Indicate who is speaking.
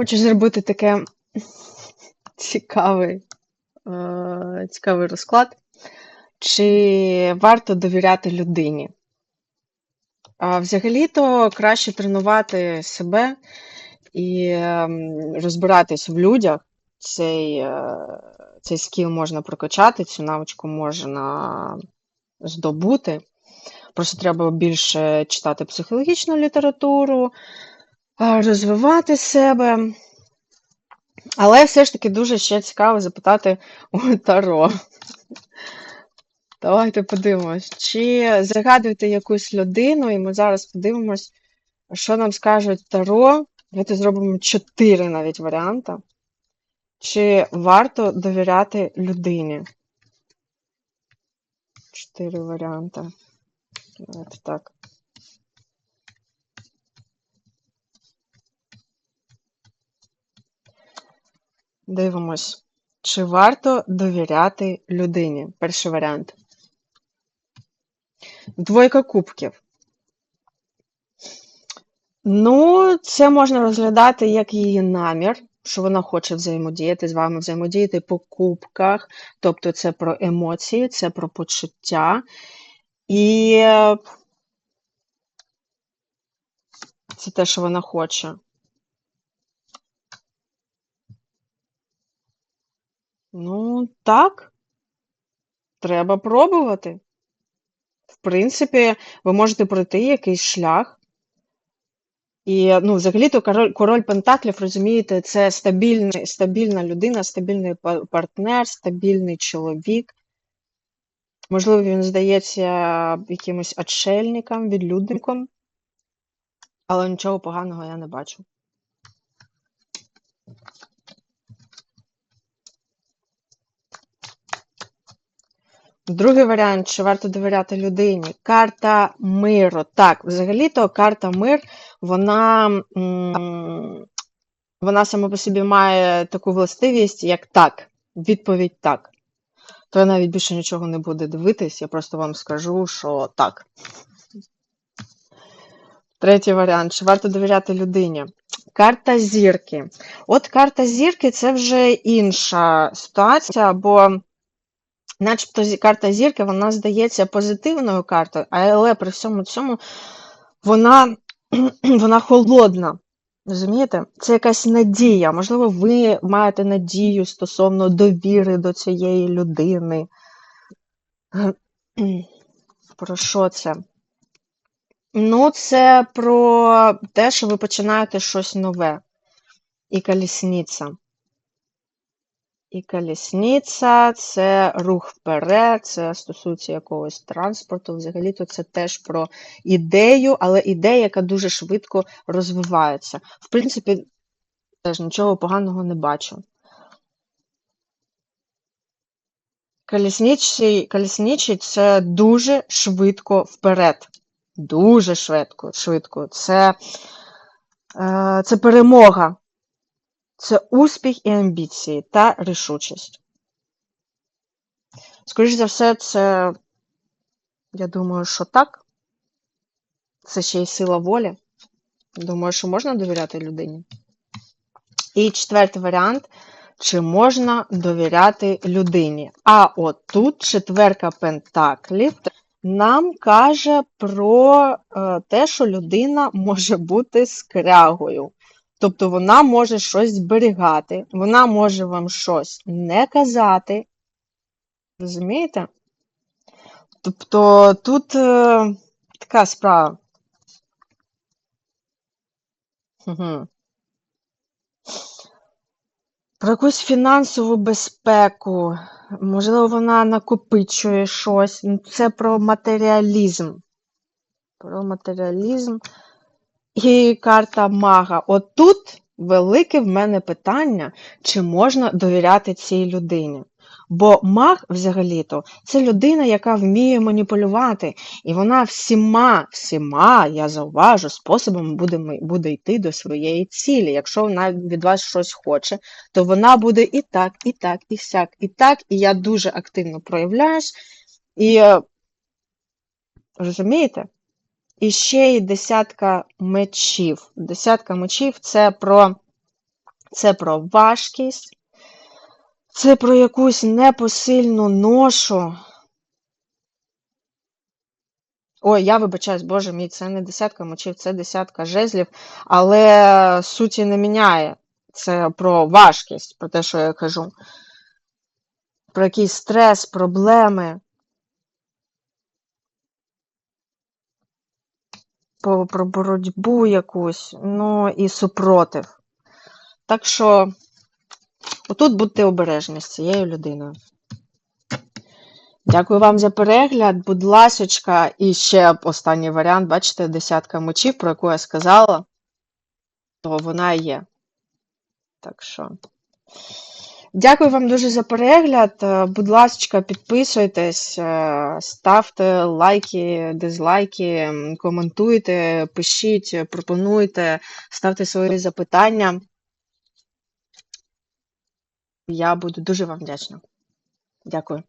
Speaker 1: Хочу зробити таке цікавий, е, цікавий розклад. Чи варто довіряти людині? А взагалі-то краще тренувати себе і ем, розбиратись в людях. Цей, е, цей скіл можна прокачати, цю навичку можна здобути. Просто треба більше читати психологічну літературу, розвивати себе. Але все ж таки дуже ще цікаво запитати у Таро. Давайте подивимось, чи загадуєте якусь людину, і ми зараз подивимось, що нам скажуть Таро. Давайте зробимо чотири навіть варіанти. Чи варто довіряти людині? Чотири варіанти. Давайте так. Дивимось, чи варто довіряти людині? Перший варіант. Двойка кубків. Ну, це можна розглядати як її намір, що вона хоче взаємодіяти з вами, взаємодіяти по кубках. Тобто це про емоції, це про почуття. І е, це те, що вона хоче. Ну, так. Треба пробувати. В принципі, ви можете пройти якийсь шлях. І, ну, взагалі-то король, король Пентаклів, розумієте, це стабільний, стабільна людина, стабільний партнер, стабільний чоловік. Можливо, він здається якимось отшельником, відлюдником, але нічого поганого я не бачу. Другий варіант, чи варто довіряти людині. Карта миру. Так, взагалі-то карта мир, вона, вона сама по собі має таку властивість, як так. Відповідь так. То я навіть більше нічого не буду дивитись, я просто вам скажу, що так. Третій варіант. Чи варто довіряти людині? Карта зірки. От карта зірки це вже інша ситуація, бо начебто карта зірки, вона здається позитивною картою, але при всьому цьому вона, вона холодна. Розумієте? Це якась надія. Можливо, ви маєте надію стосовно довіри до цієї людини. Про що це? Ну, це про те, що ви починаєте щось нове. І колісниця. І колісниця це рух вперед, це стосується якогось транспорту. Взагалі-то це теж про ідею, але ідея, яка дуже швидко розвивається. В принципі, теж нічого поганого не бачу. Колісничий, колісничий це дуже швидко вперед. Дуже швидко. швидко. Це, е, це перемога. Це успіх і амбіції та рішучість. Скоріше за все, це, я думаю, що так. Це ще й сила волі. Думаю, що можна довіряти людині. І четвертий варіант. Чи можна довіряти людині? А от тут четверка пентаклів нам каже про е, те, що людина може бути скрягою. Тобто вона може щось зберігати, вона може вам щось не казати. Розумієте? Тобто тут е, така справа. Угу. Про якусь фінансову безпеку, можливо, вона накопичує щось. Ну, Це про матеріалізм. Про матеріалізм. І карта мага. От тут велике в мене питання, чи можна довіряти цій людині. Бо маг, взагалі-то, це людина, яка вміє маніпулювати, і вона всіма, всіма, я зауважу, способами буде, буде йти до своєї цілі. Якщо вона від вас щось хоче, то вона буде і так, і так, і сяк, і так, і я дуже активно проявляюсь. І е, розумієте? І ще й десятка мечів. Десятка мечів це про Це про важкість, це про якусь непосильну ношу. Ой, я вибачаюсь, боже мій, це не десятка мочів, це десятка жезлів, але суті не міняє. Це про важкість, про те, що я кажу. Про якийсь стрес, проблеми. Про, про боротьбу якусь, ну і супротив. Так що, отут будьте обережні з цією людиною. Дякую вам за перегляд. Будь ласочка, і ще останній варіант, бачите, десятка мечів, про яку я сказала, то вона є. Так що. Дякую вам дуже за перегляд. Е, Будь ласка, підписуйтесь, е, ставте лайки, дизлайки, коментуйте, пишіть, пропонуйте, ставте свої запитання. Я буду дуже вам вдячна. Дякую.